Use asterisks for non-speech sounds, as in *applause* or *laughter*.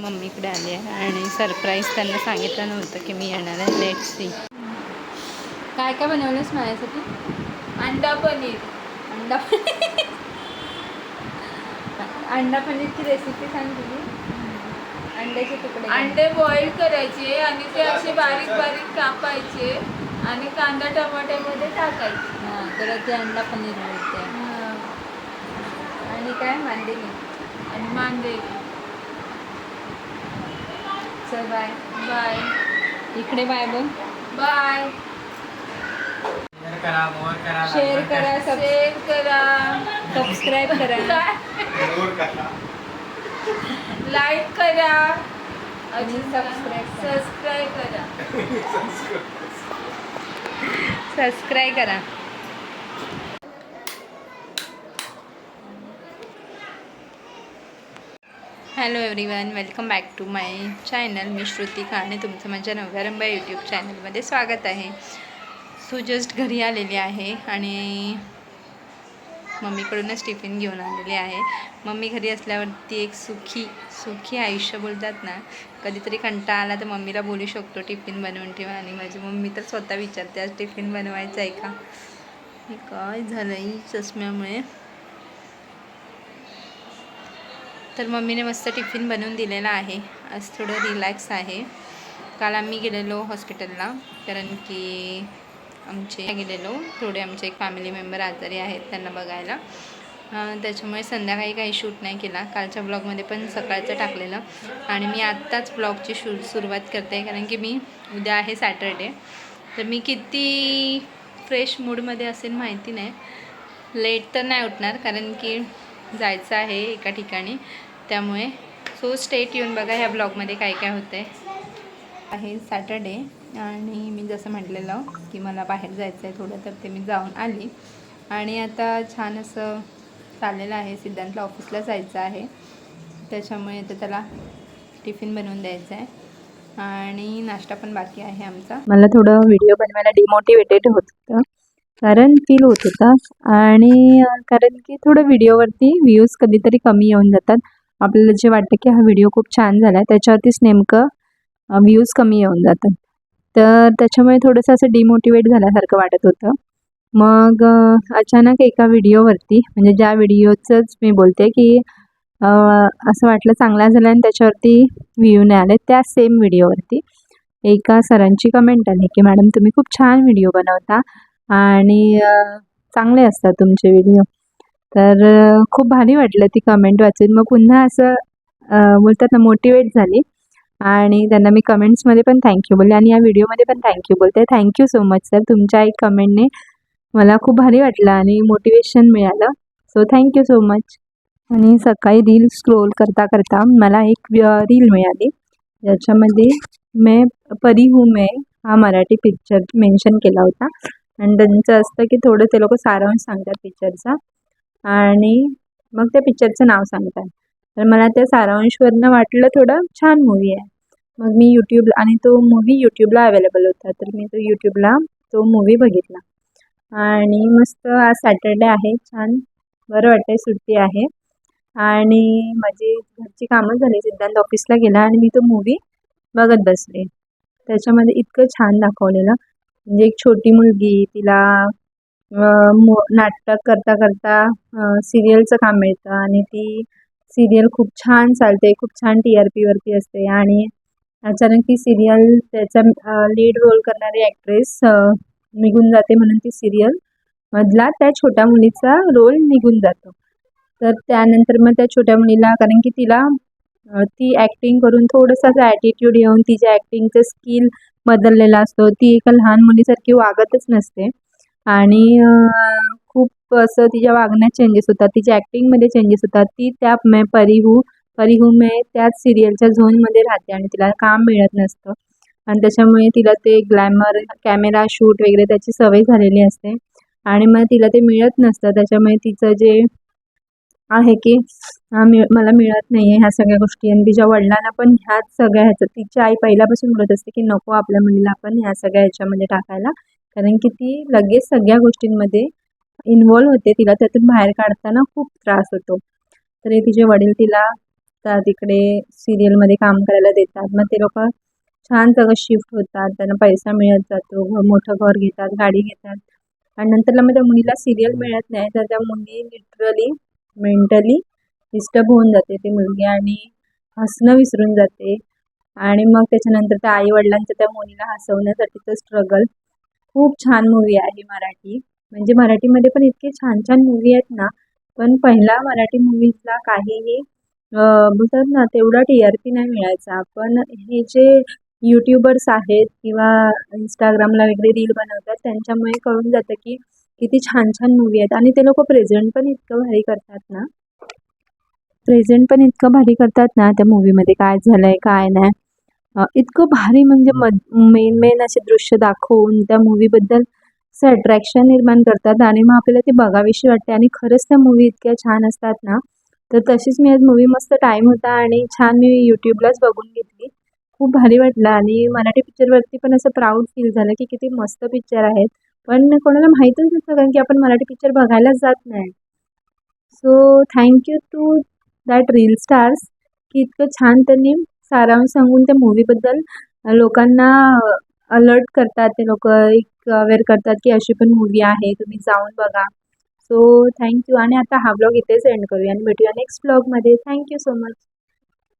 मम्मीकडे आली आहे आणि सरप्राईज त्यांना सांगितलं नव्हतं की मी येणार आहे लेट सी काय काय बनवलंस माझ्यासाठी? अंडा पनीर. अंडा अंडा पनीरची रेसिपी सांग तुझी अंड्याचे तुकडे. अंडे बॉईल करायचे आणि ते असे बारीक बारीक कापायचे आणि कांदा टमाट्यामध्ये टाकायचे. हां तर ते अंडा पनीर हा. आणि काय? मांदेली. आणि मांदे चल बाय बाय इकडे बाय बघ बाय शेअर करा मोर करा शेअर करा शेअर करा. सबस्क्राईब करा. लाईक *laughs* करा. आणि सबस्क्राईब करा. सबस्क्राईब करा. सबस्क्राईब करा. Hello everyone welcome back to my channel मी श्रुतिका आणि तुमचं माझ्या नव्यारंबा यूट्यूब चॅनलमध्ये स्वागत आहे. सो जस्ट घरी आलेली आहे आणि मम्मीकडूनच टिफिन घेऊन आलेली आहे. मम्मी घरी असल्यावरती एक सुखी सुखी आयुष्य बोलतात ना कधीतरी कंटाळा आला तर मम्मीला बोलू शकतो टिफिन बनवून ठेवा आणि माझी मम्मी तर स्वतः विचारते आज टिफिन बनवायचं आहे का? काय झालं आहे चष्म्यामुळे. तर मम्मीने मस्त टिफिन बनवून दिलेला आहे. आज थोडं रिलॅक्स आहे. काल आम्ही गेलेलो हॉस्पिटलला कारण की आमचे गेलेलो. थोडे आमचे एक फॅमिली मेंबर आजारी आहेत त्यांना बघायला. त्याच्यामुळे संध्याकाळी काही शूट नाही केला. कालच्या ब्लॉगमध्ये पण सकाळचं टाकलेलं. आणि मी आत्ताच ब्लॉगची शू सुरुवात करते कारण की मी उद्या आहे सॅटरडे तर मी किती फ्रेश मूडमध्ये असेल माहिती नाही. लेट तर नाही उठणार कारण की जायचं आहे एका ठिकाणी. त्यामुळे सो स्टेट येऊन बघा ह्या ब्लॉगमध्ये काय काय होतं आहे आहे सॅटर्डे आणि मी जसं म्हटलेलं की मला बाहेर जायचं आहे थोडं तर ते मी जाऊन आली. आणि आता छान असं चाललेलं आहे सिद्धांतला ऑफिसला जायचं आहे. त्याच्यामुळे आता त्याला टिफिन बनवून द्यायचं आहे. आणि नाश्ता पण बाकी आहे आमचा. मला थोडं व्हिडिओ बनवायला डिमोटिवेटेड होत होतं. कारण फील होत होता. आणि कारण की थोडं व्हिडिओवरती व्ह्यूज कधीतरी कमी येऊन जातात. आपल्याला जे वाटतं की हा व्हिडिओ खूप छान झाला आहे त्याच्यावरतीच नेमकं व्ह्यूज कमी येऊन जातात. तर त्याच्यामुळे थोडंसं असं डिमोटिवेट झाल्यासारखं वाटत होतं. मग अचानक एका व्हिडिओवरती म्हणजे ज्या व्हिडिओचंच मी बोलते की असं वाटलं चांगला झाला आणि त्याच्यावरती व्ह्यू नाही आले त्या सेम व्हिडिओवरती एका सरांची कमेंट आली की मॅडम तुम्ही खूप छान व्हिडिओ बनवता. आणि चांगले असतात तुमचे व्हिडिओ. तर खूप भारी वाटलं ती कमेंट वाचून. मग पुन्हा असं बोलतात ना मोटिवेट झाली. आणि त्यांना मी कमेंट्समध्ये पण थँक्यू बोलले. आणि या व्हिडिओमध्ये पण थँक्यू बोलते. थँक्यू सो मच सर तुमच्या एक कमेंटने मला खूप भारी वाटलं आणि मोटिवेशन मिळालं. सो थँक्यू सो मच आणि सकाळी रील स्क्रोल करता करता मला एक रील मिळाली. ज्याच्यामध्ये मैं परी हूँ मैं हा मराठी पिक्चर मेन्शन केला होता. आणि त्यांचं असतं की थोडं ते लोक सारांश सांगतात पिक्चरचा आणि मग त्या पिक्चरचं नाव सांगतात. तर मला त्या सारांशवरनं वाटलं थोडं छान मूवी आहे. मग मी यूट्यूबला आणि तो मूवी यूट्यूबला अवेलेबल होता. तर मी तो यूट्यूबला तो मूवी बघितला. आणि मस्त आज सॅटर्डे आहे. छान बरं वाटतंय सुट्टी आहे. आणि माझी घरची कामं झाली. सिद्धांत ऑफिसला गेला आणि मी तो मूवी बघत बसले. त्याच्यामध्ये इतकं छान दाखवलेलं. म्हणजे एक छोटी मुलगी तिला मो नाटक करता करता सिरियलचं काम मिळतं आणि ती सिरियल खूप छान चालते खूप छान टी आर पीवरती असते आणि अचानक ती सिरियल त्याचा लीड रोल करणारी ॲक्ट्रेस निघून जाते म्हणून ती सिरियल मधला त्या छोट्या मुलीचा रोल निघून जातो. तर त्यानंतर मग त्या छोट्या मुलीला कारण की तिला ती ॲक्टिंग करून थोडंसं असं ॲटिट्यूड येऊन तिच्या ॲक्टिंगचं स्किल बदललेला असतो. ती एका लहान मुलीसारखी वागतच नसते. आणि खूप असं तिच्या वागण्यात चेंजेस होतात. तिच्या ॲक्टिंगमध्ये चेंजेस होतात. ती त्या मे परीहू परिहू मे त्याच सिरियलच्या झोनमध्ये राहते आणि तिला काम मिळत नसतं. आणि त्याच्यामुळे तिला ते ग्लॅमर कॅमेरा शूट वगैरे त्याची सवय झालेली असते. आणि मग तिला ते मिळत नसतं. त्याच्यामुळे तिचं जे आहे की मिळ मला मिळत नाही आहे ह्या सगळ्या गोष्टी. आणि तिच्या वडिलांना पण ह्याच सगळ्या ह्याचं तिची आई पहिल्यापासून बोलत असते की नको आपल्या मुलीला आपण ह्या सगळ्या ह्याच्यामध्ये टाकायला. कारण की ती लगेच सगळ्या गोष्टींमध्ये इन्वॉल्व होते. तिला त्यातून बाहेर काढताना खूप त्रास होतो. तर हे तिचे वडील तिला त्या तिकडे सिरियलमध्ये काम करायला देतात. मग ते लोक छान सगळं शिफ्ट होतात. त्यांना पैसा मिळत जातो. मोठं घर घेतात गाडी घेतात. आणि नंतरला मग त्या मुलीला सिरियल मिळत नाही. तर त्या मुली लिटरली मेंटली डिस्टर्ब होऊन जाते ती मुलगी आणि हसणं विसरून जाते. आणि मग त्याच्यानंतर त्या आईवडिलांचं त्या मुलीला हसवण्यासाठीचं स्ट्रगल खूप छान मूवी आहे मराठी. म्हणजे मराठीमध्ये पण इतके छान छान मूवी आहेत ना पण पहिला मराठी मूवीजला काहीही बोलतात ना तेवढा टी आर पी नाही मिळायचा. पण हे जे यूट्यूबर्स आहेत किंवा इंस्टाग्रामला वगैरे रील बनवतात त्यांच्यामुळे कळून जातं की किती छान छान मूवी आहेत. आणि ते लोक प्रेझेंट पण इतकं भारी करतात ना. प्रेझेंट पण इतकं भारी करतात ना त्या मूवीमध्ये काय झालं आहे काय नाही. इतकं भारी म्हणजे मद मेन मेन असे दृश्य दाखवून त्या मूवीबद्दल असं अट्रॅक्शन निर्माण करतात. आणि मग आपल्याला ती बघावीशी वाटते आणि खरंच त्या मूवी इतक्या छान असतात ना. तर तशीच मी आज मूवी मस्त टाईम होता आणि छान मी यूट्यूबलाच बघून घेतली. खूप भारी वाटलं. आणि मराठी पिक्चरवरती पण असं प्राऊड फील झालं की किती मस्त पिक्चर आहेत. पण कोणाला माहीतच नसतं कारण की आपण मराठी पिक्चर बघायलाच जात नाही. So thank you to that reel stars की इतकं छान त्यांनी सारांश सांगून त्या मूवीबद्दल लोकांना अलर्ट करतात. ते लोक एक अवेअर करतात की अशी पण मूवी आहे तुम्ही जाऊन बघा. सो थँक्यू आणि आता हा ब्लॉग इथेच एंड करूया आणि भेटूया नेक्स्ट ब्लॉगमध्ये थँक्यू सो मच